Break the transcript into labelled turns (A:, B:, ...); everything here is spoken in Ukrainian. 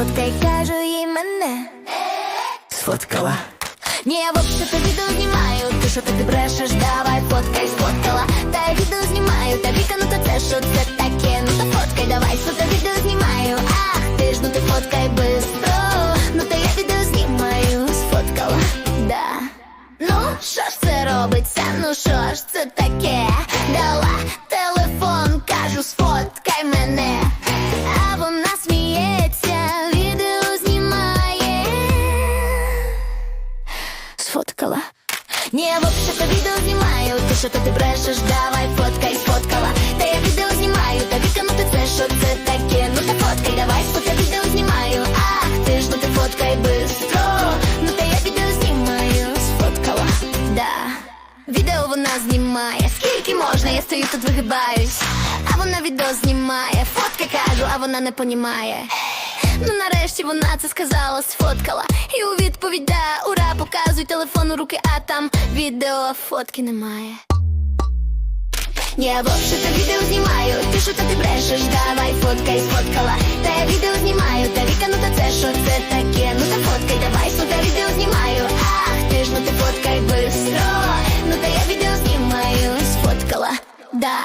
A: Сфоткай, кажу їй мене.
B: Сфоткала.
A: Ні, я вообще-то відео знімаю. Ти що ти брешеш, давай фоткай, сфоткала. Та я відео знімаю, та Віка, ну то це що це таке? Ну то фоткай, давай, фото відео знімаю. Ах, ти ж ну ти фоткай бистро. Ну то я відео знімаю, сфоткала, да. Ну, що ж це робиться? Ну що ж це таке? Дала Сфоткала. Ні, я вообще-то відео знімаю. Ти що то ти брешеш, давай фоткай, сфоткала. Та я відео знімаю, та Віка, ти це що це таке? Ну та фоткай, давай, фото відео знімаю. Ах, ти ж ну ти фоткай бистро. Ну та я відео знімаю, сфоткала, да. Відео вона знімає, скільки можна, я стою тут вигибаюсь. А вона відео знімає, фотка кажу, а вона не понімає. Ну нарешті вона це сказала, сфоткала. І у відповідь да, ура, показуй телефон у руки, а там відео, фотки немає. Я вообще-то відео знімаю, ти що то ти брешеш, давай фоткай, сфоткала. Та я відео знімаю, та Віка, ну та це що це таке? Ну та фоткай, давай, фото відео знімаю. Ах, ти ж ну ти фоткай бистро. Ну та я відео знімаю, сфоткала, да.